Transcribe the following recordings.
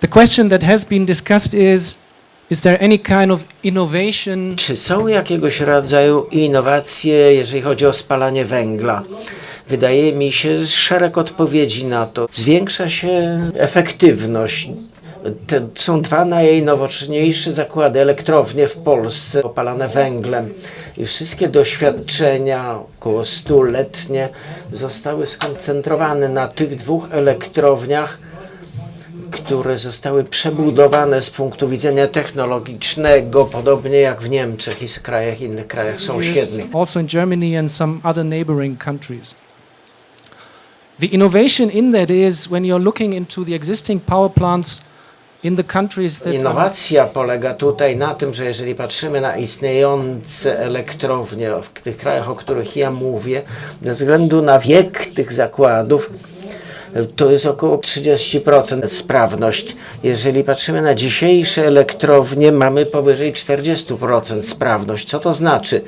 The question that has been discussed is Is there any kind of innovation Czy są jakiegoś rodzaju innowacje, jeżeli chodzi o spalanie węgla? Wydaje mi się szereg odpowiedzi na to. Zwiększa się efektywność. To są dwa najnowocześniejsze zakłady, elektrownie w Polsce opalane węglem. I wszystkie doświadczenia, około stuletnie, zostały skoncentrowane na tych dwóch elektrowniach, które zostały przebudowane z punktu widzenia technologicznego, podobnie jak w Niemczech i w krajach, innych krajach sąsiednich. also in Germany and some other neighboring countries? The innovation in that is when you're looking into the existing power plants in the countries that are Innowacja polega tutaj na tym, że jeżeli patrzymy na istniejące elektrownie w tych krajach, o których ja mówię, ze względu na wiek tych zakładów, to jest około 30% sprawność. Jeżeli patrzymy na dzisiejsze elektrownie, mamy powyżej 40% sprawność. Co to znaczy?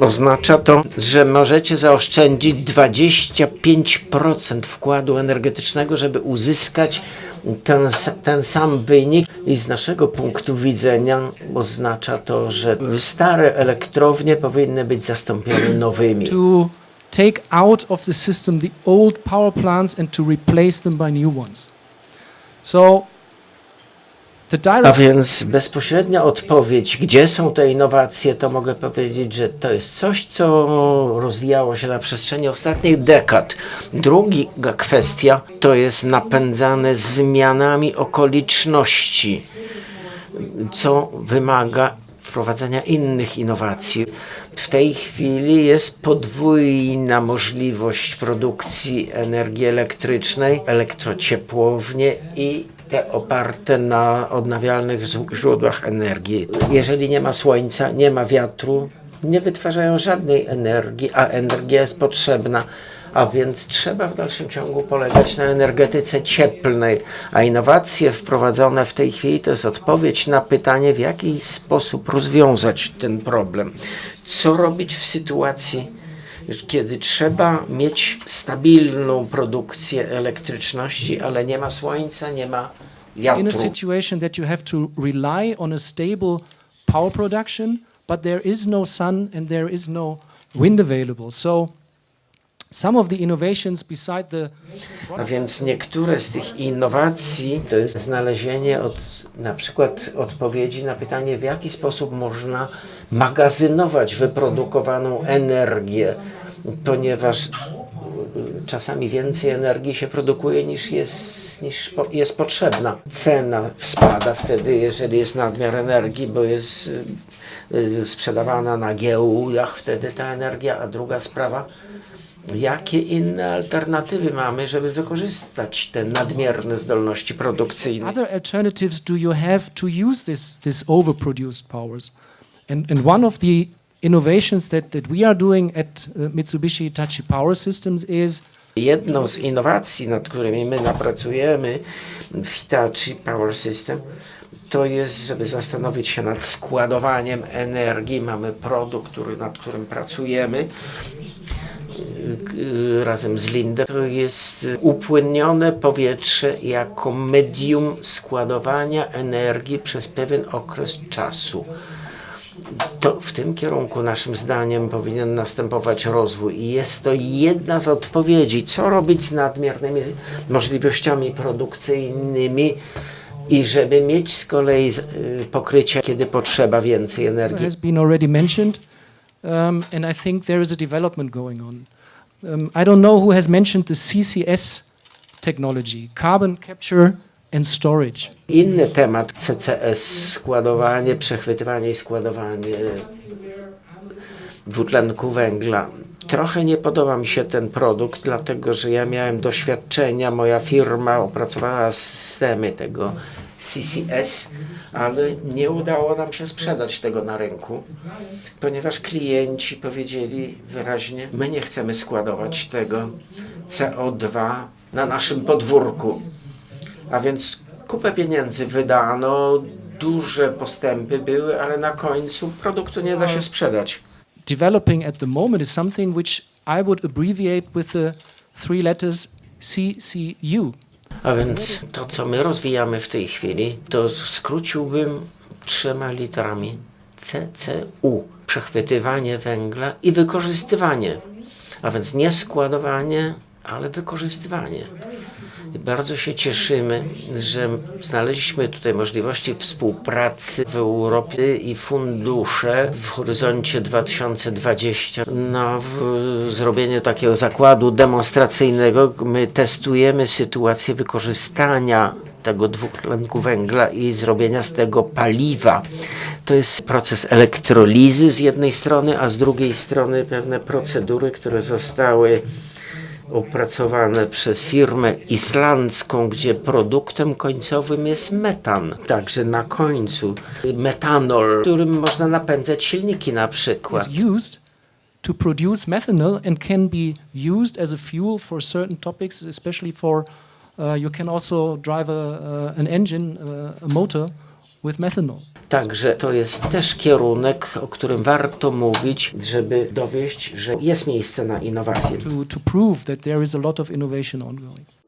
Oznacza to, że możecie zaoszczędzić 25% wkładu energetycznego, żeby uzyskać ten, ten sam wynik i z naszego punktu widzenia oznacza to, że stare elektrownie powinny być zastąpione nowymi. Take out of the system the old power plants and to replace them by new ones. So A więc bezpośrednia odpowiedź, gdzie są te innowacje, to mogę powiedzieć, że to jest coś, co rozwijało się na przestrzeni ostatnich dekad. Druga kwestia to jest napędzane zmianami okoliczności, co wymaga wprowadzenia innych innowacji. W tej chwili jest podwójna możliwość produkcji energii elektrycznej, elektrociepłownie i te oparte na odnawialnych źródłach energii. Jeżeli nie ma słońca, nie ma wiatru, nie wytwarzają żadnej energii, a energia jest potrzebna. A więc trzeba w dalszym ciągu polegać na energetyce cieplnej. A innowacje wprowadzone w tej chwili to jest odpowiedź na pytanie, w jaki sposób rozwiązać ten problem. Co robić w sytuacji, kiedy trzeba mieć stabilną produkcję elektryczności, ale nie ma słońca, nie ma in a wiatru. situation that you have to rely on a stable power production, but there is no sun and there is no wind available. So some of the innovations beside the A więc niektóre z tych innowacji to jest znalezienie od, na przykład odpowiedzi na pytanie, w jaki sposób można magazynować wyprodukowaną energię, ponieważ y, czasami więcej energii się produkuje niż jest, niż jest potrzebna. Cena spada wtedy, jeżeli jest nadmiar energii, bo jest y, sprzedawana na giełdach wtedy ta energia, a druga sprawa, Jakie inne alternatywy mamy, żeby wykorzystać te nadmierne zdolności produkcyjne? other alternatives do you have to use this, this overproduced powers? And, and one of the innovations that, that we are doing at uh, Mitsubishi Hitachi Power Systems is Jedną z innowacji, nad którymi my napracujemy w Hitachi Power System, to jest, żeby zastanowić się nad składowaniem energii. Mamy produkt, który, nad którym pracujemy y, razem z Lindem. To jest upłynnione powietrze jako medium składowania energii przez pewien okres czasu. To w tym kierunku naszym zdaniem powinien następować rozwój i jest to jedna z odpowiedzi, co robić z nadmiernymi możliwościami produkcyjnymi i żeby mieć z kolei y, pokrycie, kiedy potrzeba więcej energii. has been already mentioned, um, and I think there is a development going on. Um, I don't know who has mentioned the CCS technology, carbon capture and storage. Inny temat CCS, składowanie, przechwytywanie i składowanie dwutlenku węgla. Trochę nie podoba mi się ten produkt, dlatego że ja miałem doświadczenia, moja firma opracowała systemy tego CCS, ale nie udało nam się sprzedać tego na rynku, ponieważ klienci powiedzieli wyraźnie, my nie chcemy składować tego CO2 na naszym podwórku. A więc kupę pieniędzy wydano, duże postępy były, ale na końcu produktu nie da się sprzedać. Developing at the moment is something which I would abbreviate with the three letters CCU. A więc to, co my rozwijamy w tej chwili, to skróciłbym trzema literami CCU. Przechwytywanie węgla i wykorzystywanie. A więc nie składowanie, ale wykorzystywanie. Bardzo się cieszymy, że znaleźliśmy tutaj możliwości współpracy w Europie i fundusze w horyzoncie 2020 na zrobienie takiego zakładu demonstracyjnego. My testujemy sytuację wykorzystania tego dwutlenku węgla i zrobienia z tego paliwa. To jest proces elektrolizy z jednej strony, a z drugiej strony pewne procedury, które zostały opracowane przez firmę islandzką, gdzie produktem końcowym jest metan. Także na końcu metanol, którym można napędzać silniki na przykład. to produce methanol and can be used as a fuel for certain topics, especially for uh, you can also drive a, uh, an engine, uh, a motor. Także to jest też kierunek, o którym warto mówić, żeby dowieść, że jest miejsce na innowacje. To, to prove that there is a lot of innovation ongoing.